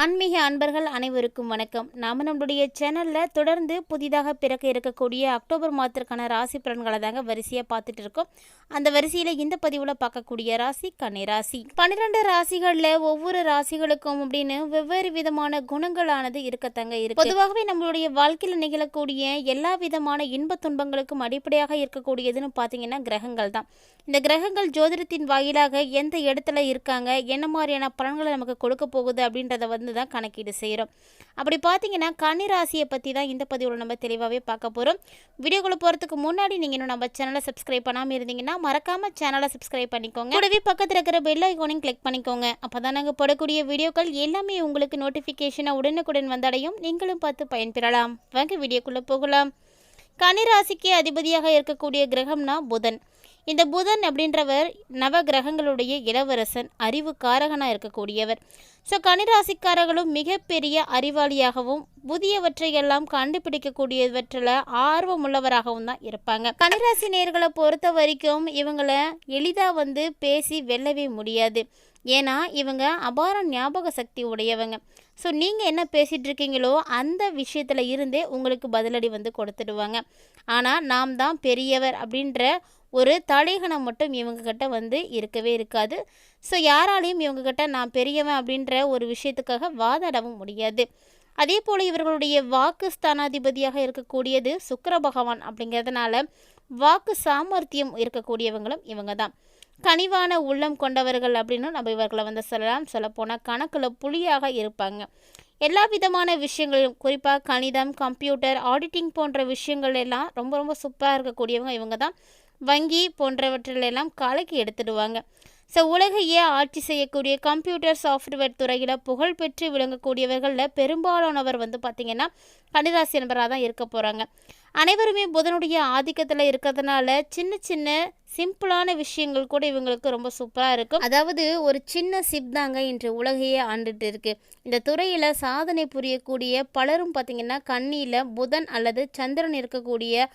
ஆன்மீக அன்பர்கள் அனைவருக்கும் வணக்கம். நாம நம்மளுடைய சேனலில் தொடர்ந்து புதிதாக பிறக்க இருக்கக்கூடிய அக்டோபர் மாதத்திற்கான ராசி பலன்களை தாங்க வரிசையாக பார்த்துட்டு இருக்கோம். அந்த வரிசையில் இந்த பதிவில் பார்க்கக்கூடிய ராசி கன்னிராசி பன்னிரெண்டு ராசிகளில் ஒவ்வொரு ராசிகளுக்கும் அப்படின்னு வெவ்வேறு விதமான குணங்களானது இருக்கத்தாங்க இருக்கு. பொதுவாகவே நம்மளுடைய வாழ்க்கையில் நிகழக்கூடிய எல்லா விதமான இன்ப துன்பங்களுக்கும் அடிப்படையாக இருக்கக்கூடியதுன்னு பார்த்தீங்கன்னா கிரகங்கள் தான். இந்த கிரகங்கள் ஜோதிடத்தின் வாயிலாக எந்த இடத்துல இருக்காங்க என்ன மாதிரியான பலன்களை நமக்கு கொடுக்க போகுது அப்படின்றத வந்து தான் கணக்கீடு செய்கிறோம் அப்படி பார்த்தீங்கன்னா கன்னிராசியை பற்றி தான் இந்த பதிவில் நம்ம தெளிவாகவே பார்க்க போகிறோம் வீடியோக்குள்ளே போகிறதுக்கு முன்னாடி நீங்கள் இன்னும் நம்ம சேனலை சப்ஸ்கிரைப் பண்ணாமல் இருந்தீங்கன்னா மறக்காமல் சேனலை சப்ஸ்கிரைப் பண்ணிக்கோங்க. கூடவே பக்கத்தில் இருக்கிற பெல் ஐக்கோனையும் கிளிக் பண்ணிக்கோங்க. அப்போ தான் நாங்கள் போடக்கூடிய வீடியோக்கள் எல்லாமே உங்களுக்கு நோட்டிஃபிகேஷனாக உடனுக்குடன் வந்தடையும். நீங்களும் பார்த்து பயன்பெறலாம். வாங்க வீடியோக்குள்ளே போகலாம். கனிராசிக்கு அதிபதியாக இருக்கக்கூடிய கிரகம்னா புதன். இந்த புதன் அப்படின்றவர் நவ கிரகங்களுடைய இளவரசன் அறிவு காரகனாக இருக்கக்கூடியவர். ஸோ கனிராசிக்காரர்களும் மிகப்பெரிய அறிவாளியாகவும் புதியவற்றை எல்லாம் கண்டுபிடிக்கக்கூடியவற்றில் ஆர்வமுள்ளவராகவும் தான் இருப்பாங்க. கன்னிராசி நேர்களை பொறுத்த வரைக்கும் இவங்களை எளிதாக வந்து பேசி வெல்லவே முடியாது. ஏன்னா இவங்க அபார ஞாபக சக்தி உடையவங்க. ஸோ நீங்கள் என்ன பேசிகிட்டு இருக்கீங்களோ அந்த விஷயத்தில் இருந்தே உங்களுக்கு பதிலடி வந்து கொடுத்துடுவாங்க. ஆனால் நாம் தான் பெரியவர் அப்படின்ற ஒரு தலைகணம் மட்டும் இவங்கக்கிட்ட வந்து இருக்கவே இருக்காது. ஸோ யாராலையும் இவங்கக்கிட்ட நான் பெரியவன் அப்படின்ற ஒரு விஷயத்துக்காக வாதாடவும் முடியாது. அதே போல் இவர்களுடைய வாக்கு ஸ்தானாதிபதியாக இருக்கக்கூடியது சுக்கர பகவான் அப்படிங்கிறதுனால வாக்கு சாமர்த்தியம் இருக்கக்கூடியவங்களும் இவங்க தான் கனிவான உள்ளம் கொண்டவர்கள் அப்படின்னு நம்ம இவர்களை வந்து சொல்லலாம். சொல்லப்போனால் கணக்கில் புலியாக இருப்பாங்க. எல்லா விதமான விஷயங்களும் குறிப்பாக கணிதம் கம்ப்யூட்டர் ஆடிட்டிங் போன்ற விஷயங்கள் எல்லாம் ரொம்ப ரொம்ப சூப்பராக இருக்கக்கூடியவங்க இவங்க தான் வங்கி போன்றவற்றிலெல்லாம் கலக்கி எடுத்துடுவாங்க. ஸோ உலகையே ஆட்சி செய்யக்கூடிய கம்ப்யூட்டர் சாஃப்ட்வேர் துறையில் புகழ்பெற்று விளங்கக்கூடியவர்களில் பெரும்பாலானவர் வந்து பார்த்திங்கன்னா கன்னிராசி நபராக தான் இருக்க போகிறாங்க அனைவருமே புதனுடைய ஆதிக்கத்தில் இருக்கிறதுனால சின்ன சின்ன சிம்பிளான விஷயங்கள் கூட இவங்களுக்கு ரொம்ப சூப்பராக இருக்கும். அதாவது ஒரு சின்ன சிப் தாங்க இன்று உலகையே ஆண்டுட்டு இருக்கு. இந்த துறையில் சாதனை புரியக்கூடிய பலரும் பார்த்திங்கன்னா கண்ணியில் புதன் அல்லது சந்திரன் இருக்கக்கூடிய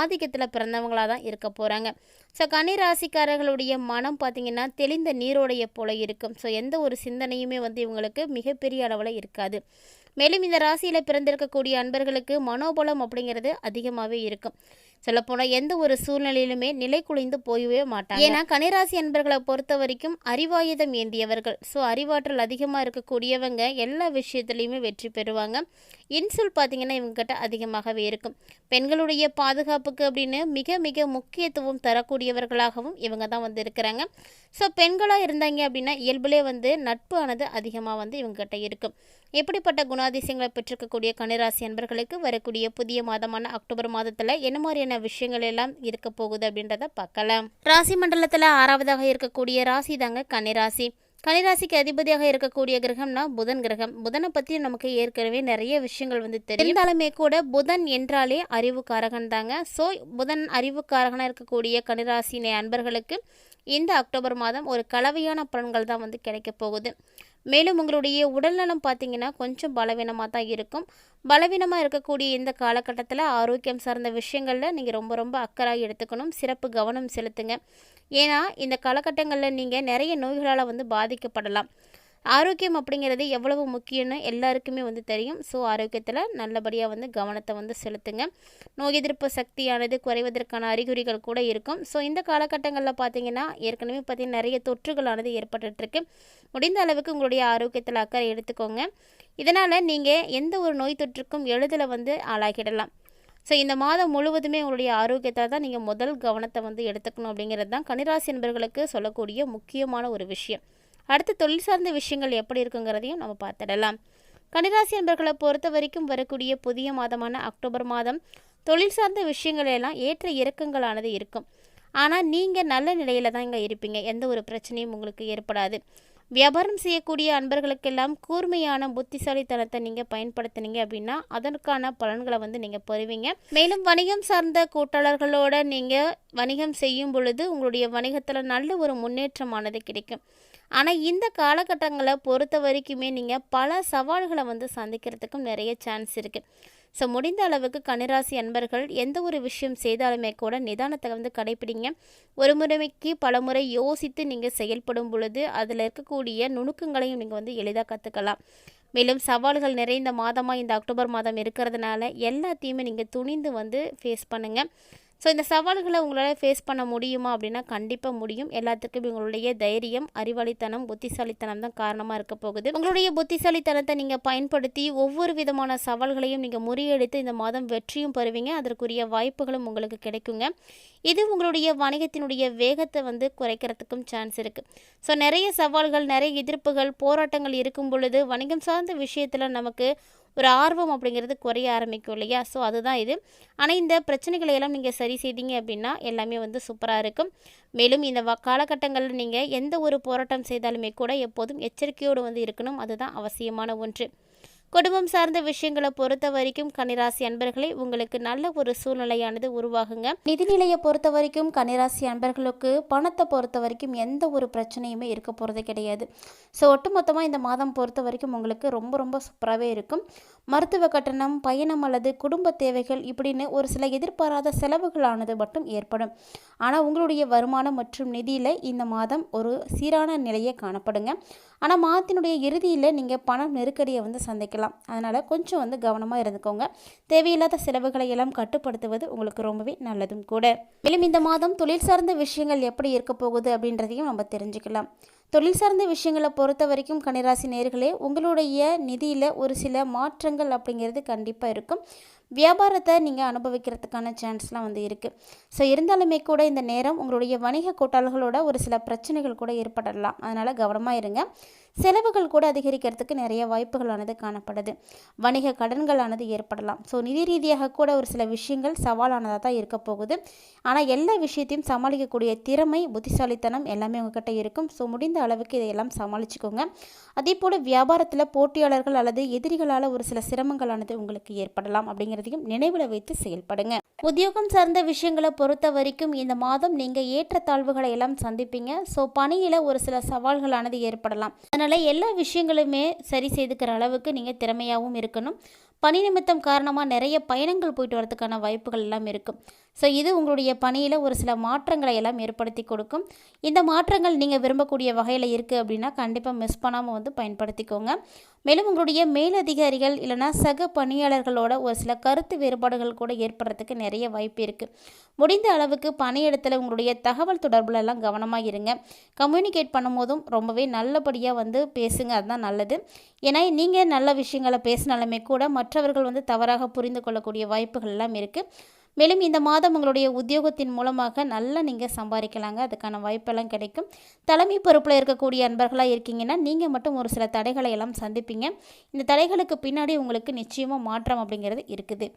ஆதிக்கத்தில் பிறந்தவங்களாக தான் இருக்க போகிறாங்க ஸோ கன்னிராசிக்காரர்களுடைய மனம் பார்த்திங்கன்னா தெளிந்த நீரோடைய போல இருக்கும். ஸோ எந்த ஒரு சிந்தனையுமே வந்து இவங்களுக்கு மிகப்பெரிய அளவில் இருக்காது. மேலும் இந்த ராசியில் பிறந்திருக்கக்கூடிய அன்பர்களுக்கு மனோபலம் அப்படிங்கிறது அதிகமாகவே இருக்கும். சொல்லப்போனால் எந்த ஒரு சூழ்நிலையிலுமே நிலை குலைந்து போயவே மாட்டாங்க. ஏன்னா கனிராசி அன்பர்களை பொறுத்த வரைக்கும் அறிவாயுதம் ஏந்தியவர்கள். ஸோ அறிவாற்றல் அதிகமாக இருக்கக்கூடியவங்க எல்லா விஷயத்துலையுமே வெற்றி பெறுவாங்க. இன்சுல் பார்த்தீங்கன்னா இவங்ககிட்ட அதிகமாகவே இருக்கும். பெண்களுடைய பாதுகாப்புக்கு அப்படின்னு மிக மிக முக்கியத்துவம் தரக்கூடியவர்களாகவும் இவங்க தான் வந்து இருக்கிறாங்க. ஸோ பெண்களாக இருந்தாங்க அப்படின்னா இயல்புலே வந்து நட்பு ஆனது அதிகமாக வந்து இவங்ககிட்ட இருக்கும். எப்படிப்பட்ட குணாதிசயங்களை பெற்றிருக்கக்கூடிய கன்னிராசி அன்பர்களுக்கு வரக்கூடிய புதிய மாதமான அக்டோபர் மாதத்தில் என்ன மாதிரியான விஷயங்கள் எல்லாம் இருக்க போகுது அப்படின்றத பார்க்கலாம். ராசி மண்டலத்தில் ஆறாவதாக இருக்கக்கூடிய ராசி தாங்க கன்னிராசி. கன்னிராசிக்கு அதிபதியாக இருக்கக்கூடிய கிரகம்னா புதன் கிரகம். புதனை பற்றி நமக்கு ஏற்கனவே நிறைய விஷயங்கள் வந்து தெரிந்தாலுமே கூட புதன் என்றாலே அறிவுக்காரகன் தாங்க. ஸோ புதன் அறிவுக்காரகனாக இருக்கக்கூடிய கனிராசினை அன்பர்களுக்கு இந்த அக்டோபர் மாதம் ஒரு கலவையான பலன்கள் தான் வந்து கிடைக்க போகுது. மேலும் உங்களுடைய உடல்நலம் பார்த்தீங்கன்னா கொஞ்சம் பலவீனமாக தான் இருக்கும். பலவீனமாக இருக்கக்கூடிய இந்த காலகட்டத்தில் ஆரோக்கியம் சார்ந்த விஷயங்களில் நீங்கள் ரொம்ப ரொம்ப அக்கறாக எடுத்துக்கணும். சிறப்பு கவனம் செலுத்துங்க. ஏன்னா இந்த காலகட்டங்களில் நீங்கள் நிறைய நோய்களால் வந்து பாதிக்கப்படலாம். ஆரோக்கியம் அப்படிங்கிறது எவ்வளவு முக்கியம்னு எல்லாருக்குமே வந்து தெரியும். ஸோ ஆரோக்கியத்தில் நல்லபடியாக வந்து கவனத்தை வந்து செலுத்துங்க. நோய் எதிர்ப்பு சக்தியானது குறைவதற்கான அறிகுறிகள் கூட இருக்கும். ஸோ இந்த காலகட்டங்களில் பார்த்தீங்கன்னா ஏற்கனவே பார்த்தீங்கன்னா நிறைய தொற்றுகளானது ஏற்பட்டுருக்கு முடிந்த அளவுக்கு உங்களுடைய ஆரோக்கியத்தில் அக்கறை எடுத்துக்கோங்க. இதனால் நீங்கள் எந்த ஒரு நோய் தொற்றுக்கும் எளிதில் வந்து ஆளாகிடலாம். ஸோ இந்த மாதம் முழுவதுமே உங்களுடைய ஆரோக்கியத்தை தான் நீங்கள் முதல் கவனத்தை வந்து எடுத்துக்கணும் அப்படிங்கிறது தான் கனிராசி நண்பர்களுக்கு சொல்லக்கூடிய முக்கியமான ஒரு விஷயம். அடுத்து தொழில் சார்ந்த விஷயங்கள் எப்படி இருக்குங்கிறதையும் நம்ம பார்த்துடலாம். கன்னிராசி நண்பர்களை பொறுத்த வரைக்கும் வரக்கூடிய புதிய மாதமான அக்டோபர் மாதம் தொழில் சார்ந்த விஷயங்கள் எல்லாம் ஏற்ற இறக்கங்களானது இருக்கும். ஆனால் நீங்கள் நல்ல நிலையில் தான் இங்கே இருப்பீங்க. எந்த ஒரு பிரச்சனையும் உங்களுக்கு ஏற்படாது. வியாபாரம் செய்யக்கூடிய அன்பர்களுக்கெல்லாம் கூர்மையான புத்திசாலித்தனத்தை நீங்கள் பயன்படுத்தினீங்க அப்படின்னா அதற்கான பலன்களை வந்து நீங்கள் பெறுவீங்க. மேலும் வணிகம் சார்ந்த கூட்டாளர்களோட நீங்கள் வணிகம் செய்யும் பொழுது உங்களுடைய வணிகத்தில் நல்ல ஒரு முன்னேற்றமானது கிடைக்கும். ஆனால் இந்த காலகட்டங்களை பொறுத்த வரைக்குமே நீங்கள் பல சவால்களை வந்து சந்திக்கிறதுக்கும் நிறைய சான்ஸ் இருக்குது ஸோ முடிந்த அளவுக்கு கன்னிராசி அன்பர்கள் எந்த ஒரு விஷயம் செய்தாலுமே கூட நிதானத்தை வந்து கடைப்பிடிங்க. ஒரு முறைக்கு பல முறை யோசித்து நீங்கள் செயல்படும் பொழுது அதில் இருக்கக்கூடிய நுணுக்கங்களையும் நீங்கள் வந்து எளிதாக கற்றுக்கலாம் மேலும் சவால்கள் நிறைந்த மாதமாக இந்த அக்டோபர் மாதம் இருக்கிறதுனால எல்லாத்தையுமே நீங்கள் துணிந்து வந்து ஃபேஸ் பண்ணுங்கள் ஸோ இந்த சவால்களை உங்களால் ஃபேஸ் பண்ண முடியுமா அப்படின்னா கண்டிப்பாக முடியும். எல்லாத்துக்கும் உங்களுடைய தைரியம் அறிவாளித்தனம் புத்திசாலித்தனம் தான் காரணமாக இருக்க போகுது. உங்களுடைய புத்திசாலித்தனத்தை நீங்கள் பயன்படுத்தி ஒவ்வொரு விதமான சவால்களையும் நீங்கள் முறியடித்து இந்த மாதம் வெற்றியும் பெறுவீங்க. அதற்குரிய வாய்ப்புகளும் உங்களுக்கு கிடைக்குங்க. இது உங்களுடைய வணிகத்தினுடைய வேகத்தை வந்து குறைக்கிறதுக்கும் சான்ஸ் இருக்குது ஸோ நிறைய சவால்கள் நிறைய எதிர்ப்புகள் போராட்டங்கள் இருக்கும் பொழுது வணிகம் சார்ந்த விஷயத்தில் நமக்கு ஒரு ஆர்வம் அப்படிங்கிறது குறைய ஆரம்பிக்கும் இல்லையா? ஸோ அதுதான் இது. ஆனால் இந்த பிரச்சனைகளை எல்லாம் நீங்கள் சரி செய்தீங்க அப்படின்னா எல்லாமே வந்து சூப்பராக இருக்கும். மேலும் இந்த வ காலகட்டங்களில் நீங்கள் எந்த ஒரு போராட்டம் செய்தாலுமே கூட எப்போதும் எச்சரிக்கையோடு வந்து இருக்கணும். அதுதான் அவசியமான ஒன்று. குடும்பம் சார்ந்த விஷயங்களை பொறுத்த வரைக்கும் கன்னிராசி அன்பர்களே உங்களுக்கு நல்ல ஒரு சூழ்நிலையானது உருவாகுங்க. நிதிநிலையை பொறுத்த வரைக்கும் கன்னிராசி அன்பர்களுக்கு பணத்தை பொறுத்த வரைக்கும் எந்த ஒரு பிரச்சனையுமே இருக்க போகிறது கிடையாது. ஸோ ஒட்டுமொத்தமாக இந்த மாதம் பொறுத்த வரைக்கும் உங்களுக்கு ரொம்ப ரொம்ப சூப்பராகவே இருக்கும். மருத்துவ கட்டணம் பயணம் அல்லது குடும்ப தேவைகள் இப்படின்னு ஒரு சில எதிர்பாராத செலவுகளானது மட்டும் ஏற்படும். ஆனால் உங்களுடைய வருமானம் மற்றும் நிதியில் இந்த மாதம் ஒரு சீரான நிலையை காணப்படுங்க. ஆனால் மாதத்தினுடைய இறுதியில் நீங்கள் பணம் நெருக்கடியை வந்து சந்திக்கலாம். அதனால் கொஞ்சம் வந்து கவனமாக இருந்துக்கோங்க. தேவையில்லாத செலவுகளை எல்லாம் கட்டுப்படுத்துவது உங்களுக்கு ரொம்பவே நல்லதும் கூட. மேலும் இந்த மாதம் தொழில் சார்ந்த விஷயங்கள் எப்படி இருக்க போகுது அப்படின்றதையும் நம்ம தெரிஞ்சுக்கலாம். தொழில் சார்ந்த விஷயங்களை பொறுத்த வரைக்கும் கன்னிராசி நேர்களே உங்களுடைய நிதியில் ஒரு சில மாற்றங்கள் அப்படிங்கிறது கண்டிப்பாக இருக்கும். வியாபாரத்தை நீங்கள் அனுபவிக்கிறதுக்கான சான்ஸ்லாம் வந்து இருக்குது ஸோ இருந்தாலுமே கூட இந்த நேரம் உங்களுடைய வணிக கூட்டாளர்களோட ஒரு சில பிரச்சனைகள் கூட ஏற்படலாம். அதனால் கவனமாக இருங்க. செலவுகள் கூட அதிகரிக்கிறதுக்கு நிறைய வாய்ப்புகளானது காணப்படுது. வணிக கடன்களானது ஏற்படலாம். ஸோ நிதி ரீதியாக கூட ஒரு சில விஷயங்கள் சவாலானதாக தான் இருக்க போகுது. ஆனால் எல்லா விஷயத்தையும் சமாளிக்கக்கூடிய திறமை புத்திசாலித்தனம் எல்லாமே உங்ககிட்ட இருக்கும். ஸோ முடிந்த அளவுக்கு இதையெல்லாம் சமாளிச்சுக்கோங்க. அதே போல் வியாபாரத்தில் போட்டியாளர்கள் அல்லது எதிரிகளால் ஒரு சில சிரமங்களானது உங்களுக்கு ஏற்படலாம் அப்படிங்கிறதையும் நினைவில் வைத்து செயல்படுங்க. உத்தியோகம் சார்ந்த விஷயங்களை பொறுத்த வரைக்கும் இந்த மாதம் நீங்கள் ஏற்றத்தாழ்வுகளை எல்லாம் சந்திப்பீங்க. ஸோ பணியில் ஒரு சில சவால்களானது ஏற்படலாம். அதனால் அதனால் எல்லா விஷயங்களுமே சரி செய்துக்கிற அளவுக்கு நீங்கள் திறமையாகவும் இருக்கணும். பணி நிமித்தம் காரணமாக நிறைய பயணங்கள் போயிட்டு வரதுக்கான வாய்ப்புகள் எல்லாம் இருக்கும் ஸோ இது உங்களுடைய பணியில் ஒரு சில மாற்றங்களை எல்லாம் ஏற்படுத்தி கொடுக்கும். இந்த மாற்றங்கள் நீங்கள் விரும்பக்கூடிய வகையில் இருக்குது அப்படின்னா கண்டிப்பாக மிஸ் பண்ணாமல் வந்து பயன்படுத்திக்கோங்க. மேலும் உங்களுடைய மேலதிகாரிகள் இல்லைனா சக பணியாளர்களோட ஒரு சில கருத்து வேறுபாடுகள் கூட ஏற்படுறதுக்கு நிறைய வாய்ப்பு இருக்குது முடிந்த அளவுக்கு பணியிடத்தில் உங்களுடைய தகவல் தொடர்புலலாம் கவனமாக இருங்க. கம்யூனிகேட் பண்ணும்போதும் ரொம்பவே நல்லபடியாக வந்து பேசுங்க அதுதான் நல்லது. ஏன்னா நீங்கள் நல்ல விஷயங்களை பேசினாலுமே கூட மற்றவர்கள் வந்து தவறாக புரிந்து கொள்ளக்கூடிய வாய்ப்புகள் எல்லாம் இருக்குது மேலும் இந்த மாதம் உங்களுடைய உத்தியோகத்தின் மூலமாக நல்லா நீங்கள் சம்பாதிக்கலாங்க. அதுக்கான வாய்ப்பெல்லாம் கிடைக்கும். தலைமை பொறுப்பில் இருக்கக்கூடிய அன்பர்களாக இருக்கீங்கன்னா நீங்கள் மட்டும் ஒரு சில தடைகளை எல்லாம் சந்திப்பீங்க. இந்த தடைகளுக்கு பின்னாடி உங்களுக்கு நிச்சயமாக மாற்றம் அப்படிங்கிறது இருக்குது.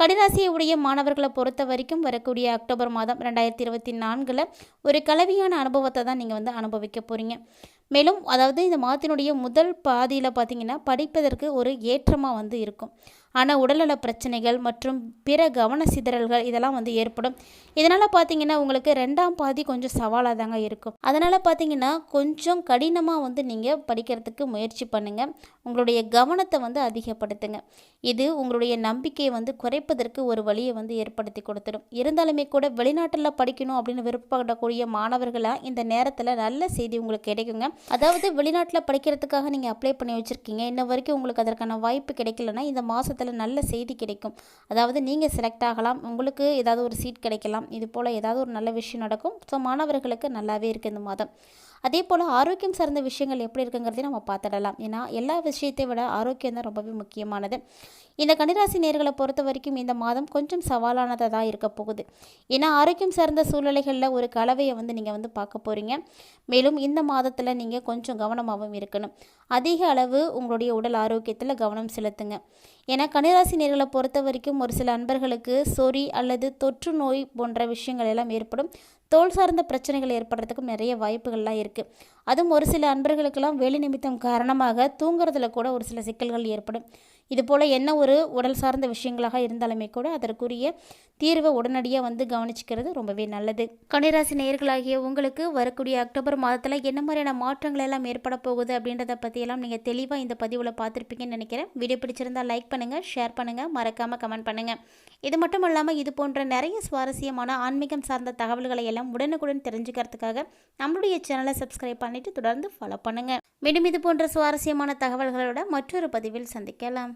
கடிராசியை உடைய மாணவர்களை பொறுத்த வரைக்கும் வரக்கூடிய அக்டோபர் மாதம் ரெண்டாயிரத்தி இருபத்தி நான்கில் ஒரு கலவையான அனுபவத்தை தான் நீங்கள் வந்து அனுபவிக்க போகிறீங்க மேலும் அதாவது இந்த மாதத்தினுடைய முதல் பாதியில் பார்த்தீங்கன்னா படிப்பதற்கு ஒரு ஏற்றமாக வந்து இருக்கும். ஆனால் உடல்நல பிரச்சனைகள் மற்றும் பிற கவன சிதறல்கள் இதெல்லாம் வந்து ஏற்படும். இதனால் பார்த்தீங்கன்னா உங்களுக்கு ரெண்டாம் பாதி கொஞ்சம் சவாலாக தாங்க இருக்கும். அதனால் பார்த்தீங்கன்னா கொஞ்சம் கடினமாக வந்து நீங்கள் படிக்கிறதுக்கு முயற்சி பண்ணுங்கள் உங்களுடைய கவனத்தை வந்து அதிகப்படுத்துங்க. இது உங்களுடைய நம்பிக்கையை வந்து குறைப்பதற்கு ஒரு வழியை வந்து ஏற்படுத்தி கொடுத்துடும். இருந்தாலுமே கூட வெளிநாட்டில் படிக்கணும் அப்படின்னு விருப்பப்படக்கூடிய மாணவர்களாக இந்த நேரத்தில் நல்ல செய்தி உங்களுக்கு கிடைக்குங்க. அதாவது வெளிநாட்டில் படிக்கிறதுக்காக நீங்கள் அப்ளை பண்ணி வச்சுருக்கீங்க. இன்ன வரைக்கும் உங்களுக்கு அதற்கான வாய்ப்பு கிடைக்கலன்னா இந்த மாதத்தில் நல்ல செய்தி கிடைக்கும். அதாவது நீங்கள் செலக்ட் ஆகலாம். உங்களுக்கு ஏதாவது ஒரு சீட் கிடைக்கலாம். இது போல் ஏதாவது ஒரு நல்ல விஷயம் நடக்கும். ஸோ மாணவர்களுக்கு நல்லாவே இருக்குது இந்த மாதம். அதே போல் ஆரோக்கியம் சார்ந்த விஷயங்கள் எப்படி இருக்குங்கிறதையும் நம்ம பார்த்துடலாம். ஏன்னா எல்லா விஷயத்தை விட ஆரோக்கியம் தான் ரொம்பவே முக்கியமானது. இந்த கன்னிராசி நேர்களை பொறுத்த வரைக்கும் இந்த மாதம் கொஞ்சம் சவாலானதாக தான் இருக்க போகுது. ஏன்னா ஆரோக்கியம் சார்ந்த சூழ்நிலைகளில் ஒரு கலவையை வந்து நீங்கள் வந்து பார்க்க போகிறீங்க மேலும் இந்த மாதத்தில் நீங்கள் கொஞ்சம் கவனமாகவும் இருக்கணும். அதிக அளவு உங்களுடைய உடல் ஆரோக்கியத்தில் கவனம் செலுத்துங்க. ஏன்னா கன்னிராசி நேர்களை பொறுத்த வரைக்கும் ஒரு சில அன்பர்களுக்கு சொறி அல்லது தொற்று நோய் போன்ற விஷயங்கள் எல்லாம் ஏற்படும். தோல் சார்ந்த பிரச்சனைகள் ஏற்படுறதுக்கும் நிறைய வாய்ப்புகள்லாம் இருக்குது அதுவும் ஒரு சில அன்பர்களுக்கெல்லாம் வேலை நிமித்தம் காரணமாக தூங்குறதுல கூட ஒரு சில சிக்கல்கள் ஏற்படும். இதுபோல் என்ன ஒரு உடல் சார்ந்த விஷயங்களாக இருந்தாலுமே கூட அதற்குரிய தீர்வை உடனடியாக வந்து கவனிச்சுக்கிறது ரொம்பவே நல்லது. கன்னிராசி நேயர்களாகிய உங்களுக்கு வரக்கூடிய அக்டோபர் மாதத்தில் என்ன மாதிரியான மாற்றங்கள் எல்லாம் ஏற்பட போகுது அப்படின்றத பற்றியெல்லாம் நீங்கள் தெளிவாக இந்த பதிவில் பார்த்துருப்பீங்கன்னு நினைக்கிறேன். வீடியோ பிடிச்சிருந்தால் லைக் பண்ணுங்கள் ஷேர் பண்ணுங்கள் மறக்காமல் கமெண்ட் பண்ணுங்கள் இது மட்டும் இல்லாமல் இது போன்ற நிறைய சுவாரஸ்யமான ஆன்மீகம் சார்ந்த தகவல்களை எல்லாம் உடனுக்குடன் தெரிஞ்சுக்கிறதுக்காக நம்மளுடைய சேனலை சப்ஸ்கிரைப் பண்ணிவிட்டு தொடர்ந்து ஃபாலோ பண்ணுங்கள் மீண்டும் இது போன்ற சுவாரஸ்யமான தகவல்களோட மற்றொரு பதிவில் சந்திக்கலாம்.